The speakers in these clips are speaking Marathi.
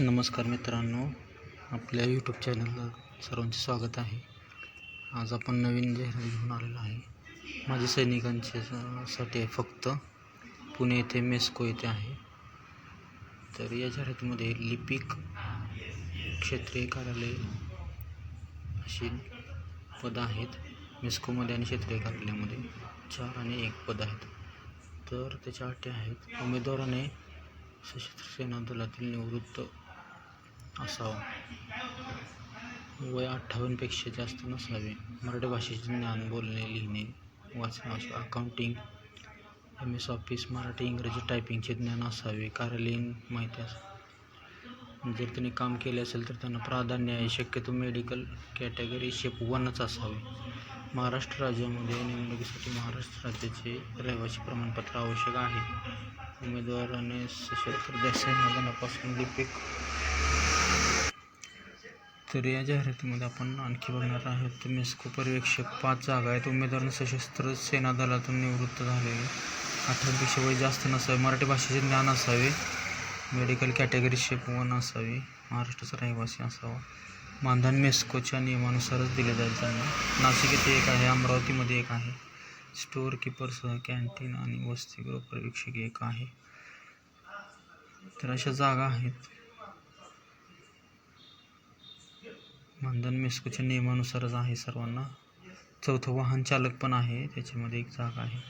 नमस्कार मित्रांनो आपल्या यूट्यूब चॅनलला सर्वांचे स्वागत आहे. आज आपण नवीन जाहिरात घेऊन आलेलो आहे. माझे सैनिकांचे साठी आहे फक्त पुणे येथे मेस्को येथे आहे. तर या जाहिरातीमध्ये लिपिक क्षेत्रीय कार्यालय अशी पदं आहेत. मेस्कोमध्ये आणि क्षेत्रीय कार्यालयामध्ये चार आणि एक पद आहेत. तर त्याच्या अटी आहेत. उमेदवाराने सशस्त्र सेना दलातील निवृत्त असावा. वय अठ्ठावन्नपेक्षा जास्त नसावे. मराठी भाषेचे ज्ञान बोलणे लिहिणे वाचणे accounting M S office Marathi इंग्रजी टायपिंगचे ज्ञान असावे. कार्यालयीन माहिती असावी जर त्यांनी काम केले असेल तर त्यांना प्राधान्य आहे. शक्यतो मेडिकल कॅटेगरी शेप वनच असावे. महाराष्ट्र राज्यामध्ये निवडणुकीसाठी महाराष्ट्र राज्याचे रहिवासी प्रमाणपत्र आवश्यक आहे. उमेदवाराने सशस्त्र दलापासून लिपिक तर या जाहिरातीमध्ये आपण आणखी बघणार आहोत मेस्को पर्यवेक्षक पाच जागा आहेत. उमेदवार सशस्त्र सेना दलातून निवृत्त झालेले अठरापेक्षा वय जास्त नसावे मराठी भाषेचे ज्ञान असावे. मेडिकल कॅटेगरी शेप वन असावी. महाराष्ट्राचा रहिवासी असावा. मानधन मेस्कोच्या नियमानुसारच दिले जाईल त्यांना नाशिक येथे एक आहे अमरावतीमध्ये एक आहे. स्टोअर किपरसह कॅन्टीन आणि वसतिगृह पर्यवेक्षक एक आहे. तर अशा जागा आहेत. मानधन मेस्कोच्या नियमानुसारच आहे सर्वांना. चौथं वाहन चालक पण आहे. त्याच्यामध्ये एक जागा आहे.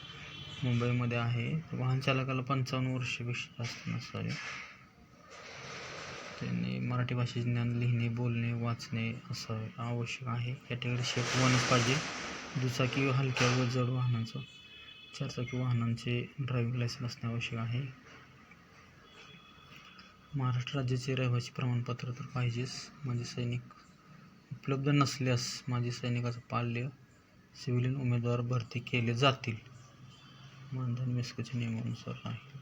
मुंबईमध्ये आहे. वाहन चालकाला पंचावन्न वर्षापेक्षा जास्त नसावे त्यांनी मराठी भाषेचे ज्ञान लिहिणे बोलणे वाचणे असावे आवश्यक आहे. कॅटेगरी शेप वनच पाहिजे. दुचाकी हलक्या व जड वाहनांचं. चारचाकी वाहनांचे ड्रायव्हिंग लायसन्स असणे आवश्यक आहे. महाराष्ट्र राज्याचे रहिवासी प्रमाणपत्र तर पाहिजेच. म्हणजे सैनिक उपलब्ध नसल्यास माझे सैनिकाचं पाल्य सिव्हिलियन उमेदवार भरती केले जातील. मानधन मेस्कोच्या नियमानुसार आहे.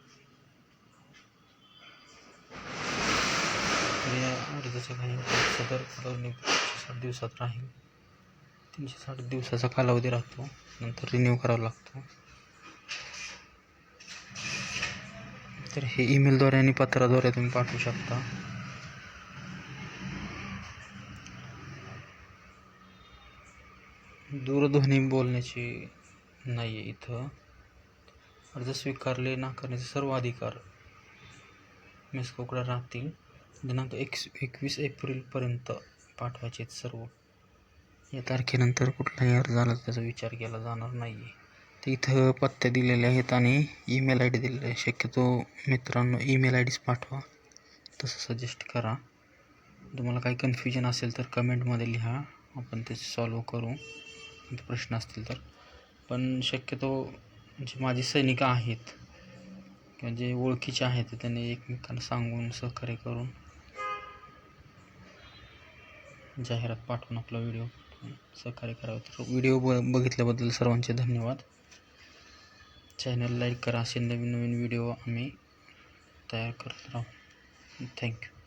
तर या अर्जाच्या काही सदर कालावधी तीनशे साठ दिवसात राहील. तीनशे साठ दिवसाचा कालावधी राहतो. नंतर रिन्यू करावा लागतो. तर हे ईमेलद्वारे आणि पत्राद्वारे तुम्ही पाठवू शकता. दूरध्वनी बोलण्याची नाही आहे इथं. अर्ज स्वीकारले नाकारण्याचे सर्व अधिकार मेस्कोकडे राहतील. दिनांक एक एकवीस एप्रिलपर्यंत पाठवायचे आहेत सर्व. या तारखेनंतर कुठलाही अर्ज आला त्याचा विचार केला जाणार नाही आहे तर इथं पत्ते दिलेले आहेत आणि ईमेल आय डी दिलेला आहे. शक्यतो मित्रांनो ईमेल आय डीच पाठवा. तसं सजेस्ट करा. तुम्हाला काही कन्फ्युजन असेल तर कमेंटमध्ये लिहा. आपण ते सॉल्व करू. प्रश्न असतील तर. पण शक्यतो जे माझी सैनिक आहेत किंवा जे ओळखीचे आहेत त्यांनी एकमेकांना सांगून सहकार्य करून जाहिरात पाठवून आपला व्हिडिओ सहकार्य करावं. तर व्हिडिओ ब बघितल्याबद्दल सर्वांचे धन्यवाद. चॅनल लाईक करा. असे नवीन नवीन व्हिडिओ आम्ही तयार करत राहू. थँक्यू